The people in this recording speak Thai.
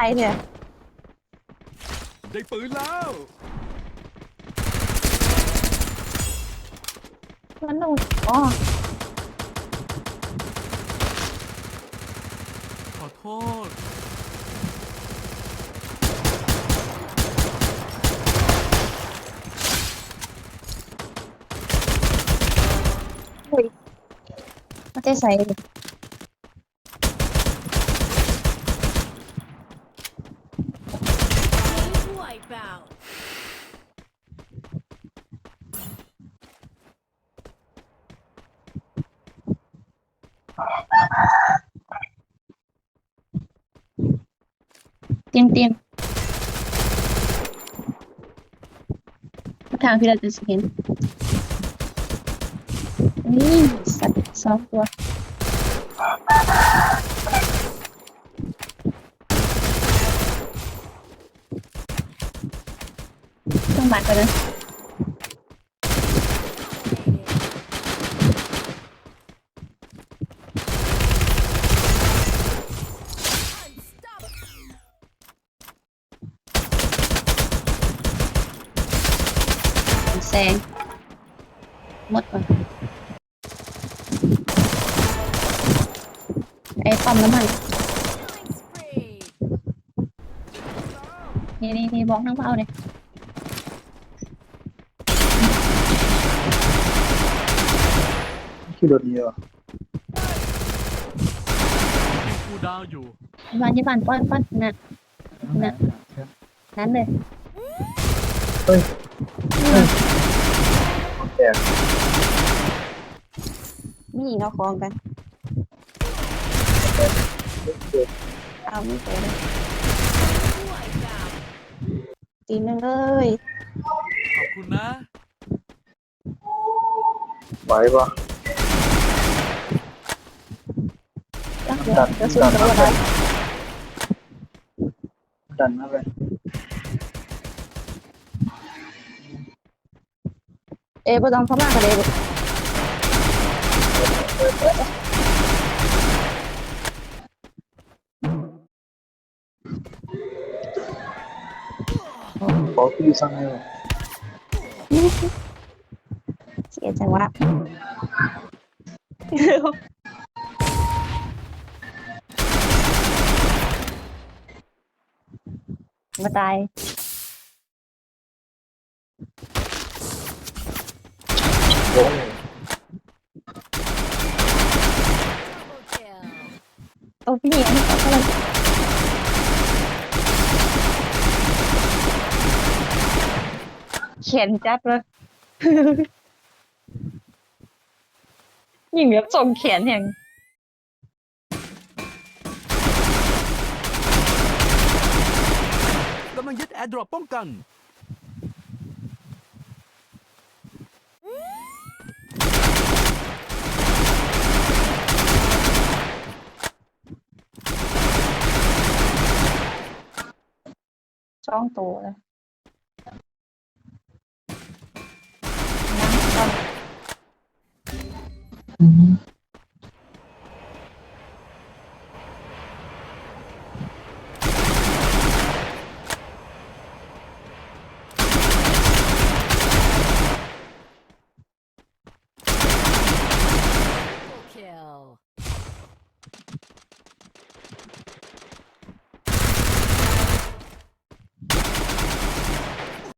ใครเนี่ยได้ปืนแล้วมันโดนอ๋อขอโทษอุ้ยไม่ได้ใส่ เลย Wipeout. เตรียมเตรียมทางที่เราจะเห็น นี่สัตว์สองตัว ต้องบัดไปเลยแซงหมดก่อ นไอ้ปั๊มน้ำมัน Killing spree. นี่นี่นี่บอกทั้งเป้าเลยขี่รถเดียวมีกูดาวอยู่บ้านที่บ้านป้อนป้อนน่ะน่ะนั้นเลยแตกมีหญิงเอาของกันเอาไม่เจอเลย Wipeout. ตีนึงเลยขอบคุณนะไหวปะ รักเดี๋ยวเดี๋ยวสุดตัวอะไรดันมาไปเอ๊ะบ่ต้องเข้ามากันเลยขอพี่สั่งให้เสียจังวะ มาตายโอ้ยโอ้พี่หญิงเขากำลังเขียนจัดเลยหญิงแบบส่งเขียนอย่าง กำลังยึดแอร์ดรอปป้องกัน ช่องโตเลย